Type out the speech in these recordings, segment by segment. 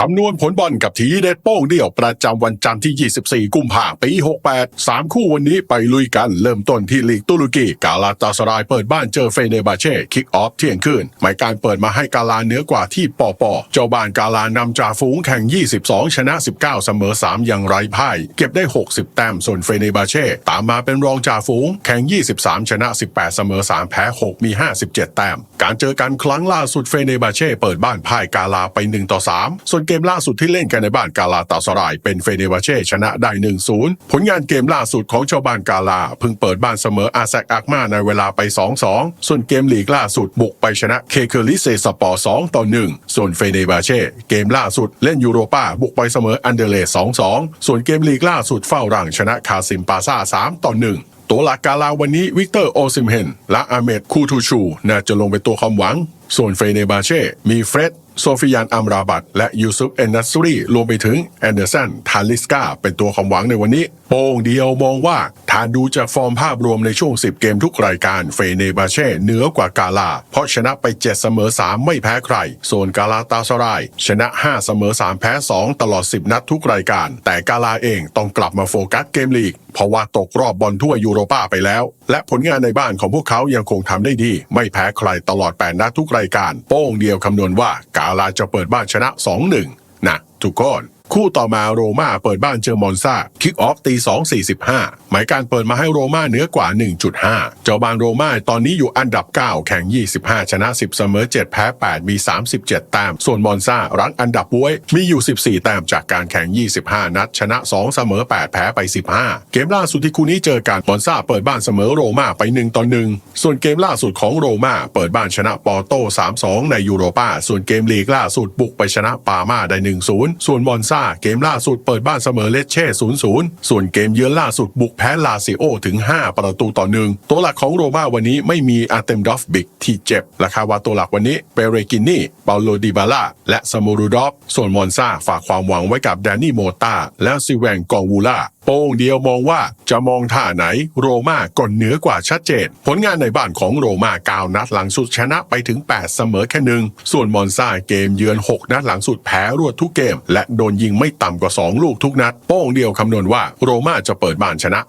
คำนวณผลบอลกับทีเด็ดโป้งเดี่ยวประจำวันจันทร์ที่ 24 กุมภาพันธ์ ปี 68 3 คู่วันนี้ไปลุยกัน เริ่มต้นที่ลีกตุรกี กาลาตาสรายเปิดบ้านเจอเฟเนบาเช่ คิกออฟเที่ยงคืนหมายการเปิดมาให้กาลาเหนือกว่าที่ปอปอเจ้าบ้านกาลานำจ่าฝูงแข่ง 22 ชนะ 19 เสมอ 3 อย่างไร้พ่าย เก็บได้ 60 แต้ม ส่วนเฟเนบาเช่ ตามมาเป็นรองจ่าฝูง แข่ง 23 ชนะ 18 เสมอ 3 แพ้ 6 มี 57 แต้ม การเจอกันครั้งล่าสุดเฟเนบาเช่เปิดบ้านพ่ายกาลาไป 1 ต่อ 3 ส่วนเกมล่าสุดที่เล่นกันในบ้านกาลาตาสราย เป็นเฟเนบาเช่ชนะได้ 1-0 ผลงานเกมล่าสุดของชาวบ้านกาลาเพิ่งเปิดบ้านเสมออาแซกอักมาในเวลาไป 2-2 ส่วนเกมลีกล่าสุดบุกไปชนะเคเคอริเซสปอร์2ต่อ1ส่วนเฟเนบาเช่เกมล่าสุดเล่นยูโรปาบุกไปเสมออันเดเลส2-2 ส่วนเกมลีกล่าสุดเฝ้ารังชนะคาซิมปาซา3ต่อ1ตัวหลักกาลาวันนี้วิกเตอร์โอซิมเฮนและอาเมดคูทูชู น่าจะลงเป็นตัวความหวัง ส่วนเฟเนบาเช่ มีเฟร็ด โซฟิยานอัมราบัตและยูซุฟเอนนัสซูรีรวมไปถึงแอนเดอร์สันทาลิสกาเป็นตัวความหวังในวันนี้ โป้งเดียวมองว่าถ้าดูจากฟอร์มภาพรวมในช่วง 10 เกมทุกรายการเฟเนบาเช่เหนือกว่ากาลา เพราะชนะไป 7 เสมอ 3 ไม่แพ้ใครส่วนกาลาตาสราย ชนะ 5 เสมอ 3 แพ้ 2 ตลอด 10 นัดทุกรายการ แต่กาลาเองต้องกลับมาโฟกัสเกมลีก เพราะว่าตกรอบบอลทั่วยูโรปาไปแล้ว และผลงานในบ้านของพวกเขายังคงทำได้ดี ไม่แพ้ใครตลอด 8 นัดทุกรายการ โป้งเดียวคำนวณว่ากาาลาจะเปิดบ้านชนะ 2-1 นะทุกคน คู่ต่อมาโรม่าเปิดบ้านเจอมอนซาคิกออฟตี2 45หมายการเปิดมาให้โรม่าเหนือกว่า 1.5 เจ้าบ้านโรม่าตอนนี้อยู่อันดับ 9 แข่ง 25 ชนะ 10 เสมอ 7 แพ้ 8 มี 37 แต้ม ส่วนมอนซารั้งอันดับบ้วย มีอยู่ 14 แต้มจากการแข่ง 25 นัด ชนะ 2 เสมอ 8 แพ้ไป 15 เกมล่าสุดที่คู่นี้เจอกันมอนซาเปิดบ้านเสมอโรม่าไป1ต่อ1ส่วนเกมล่าสุดของโรม่าเปิดบ้านชนะปอร์โต้3-2 ในยูโรปาส่วนเกมลีกล่าสุดบุกไปชนะปามาได้ 1-0 ส่วนมอนซาเกมล่าสุดเปิดบ้านเสมอเลเช่0-0ส่วนเกมเยือนล่าสุดบุกแพ้ลาซิโอถึง 5 ประตูต่อหนึ่งตัวหลักของโรม่าวันนี้ไม่มีอาร์เตมดอฟบิกที่เจ็บ ราคาว่าตัวหลักวันนี้เปเรกินี่เปาโลดิบาล่าและสมูรูดอฟส่วนมอนซาฝากความหวังไว้กับแดนนี่โมตาและซิแวงกองวูล่าโป้งเดียวมองว่าจะมองท่าไหนโรม่าก่อนเหนือกว่าชัดเจน ผลงานในบ้านของโรม่า9นัดหลังสุดชนะไปถึง 8 เสมอแค่หนึ่งส่วนมอนซาเกมเยือน 6 นัดหลังสุดแพ้รวดทุกเกม และโดนยิงไม่ต่ำกว่า 2 ลูกทุกนัด โป้งเดียวคำนวณว่าโรม่าจะเปิดบ้านชนะ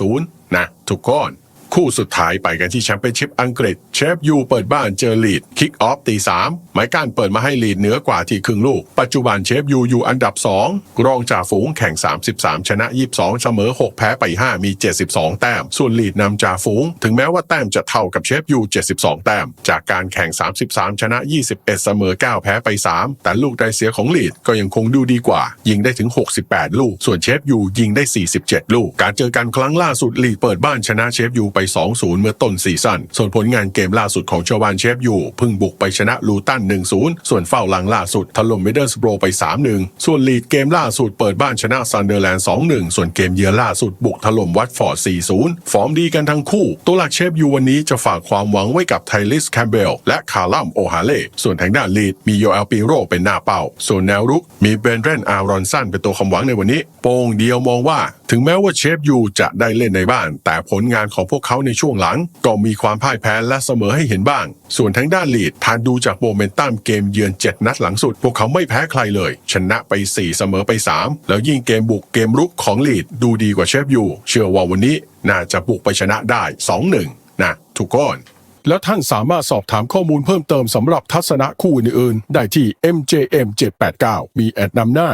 3-0 นะทุกคน คู่สุดท้ายไปกันที่แชมเปี้ยนชิพอังกฤษ เชฟยูเปิดบ้านเจอลีดคิกออฟตีสามหมายการเปิดมาให้ลีดเหนือกว่าที่ครึ่งลูก ปัจจุบันเชฟยูอยู่อันดับ 2 รองจ่าฝูงแข่ง 33 ชนะ 22 เสมอ 6 แพ้ไป 5 มี 72 แต้ม ส่วนลีดนำจ่าฝูง ถึงแม้ว่าแต้มจะเท่ากับเชฟยู 72 แต้ม จากการแข่ง 33 ชนะ 21 เสมอ 9 แพ้ไป 3 แต่ลูกได้เสียของลีดก็ยังคงดูดีกว่า ยิงได้ถึง 68 ลูก ส่วนเชฟยูยิงได้ 47 ลูก การเจอกันครั้งล่าสุดลีดเปิดบ้านชนะเชฟยูไป2-0 เมื่อต้นซีซั่น ส่วนผลงานเกมล่าสุดของชาวานเชฟยูเพิ่งบุกไปชนะลูตัน 1-0 ส่วนเฝ้าหลังล่าสุดถล่มเมเดอร์สโบรไป 3-1 ส่วนลีดเกมล่าสุดเปิดบ้านชนะซันเดอร์แลนด์ 2-1 ส่วนเกมเยือนล่าสุดบุกถล่มวัตฟอร์ด 4-0 ฟอร์มดีกันทั้งคู่ ตัวหลักเชฟยูวันนี้จะฝากความหวังไว้กับไทลิสแคมเบลและคาร์ลัมโอฮาเล่ส่วนทางด้านลีดมีโยเอลปิโรเป็นหน้าเป้า ส่วนแนวรุกมีเบนเรนอารอนสันเป็นตัวความหวังในวันนี้ โป้งเดียวมองว่า ถึงแม้ว่าเชฟยูจะได้เล่นในบ้าน แต่ผลงานของพวกเขาขาในช่วงหลัง ก็มีความพ่ายแพ้และเสมอให้เห็นบ้าง ส่วนทางด้านลีดทานดูจากโมเมนตัมเกมเยือน 7 นัดหลังสุด พวกเขาไม่แพ้ใครเลย ชนะไป 4 เสมอไป 3 แล้วยิ่งเกมบุกเกมรุกของลีดดูดีกว่าเชฟยูเชื่อว่าวันนี้น่าจะบุกไปชนะได้ 2-1 นะทุกคนแล้วท่านสามารถสอบถามข้อมูลเพิ่มเติมสำหรับทัศนะคู่อื่นๆ ได้ที่ MJM 789 มีแอดนำหน้า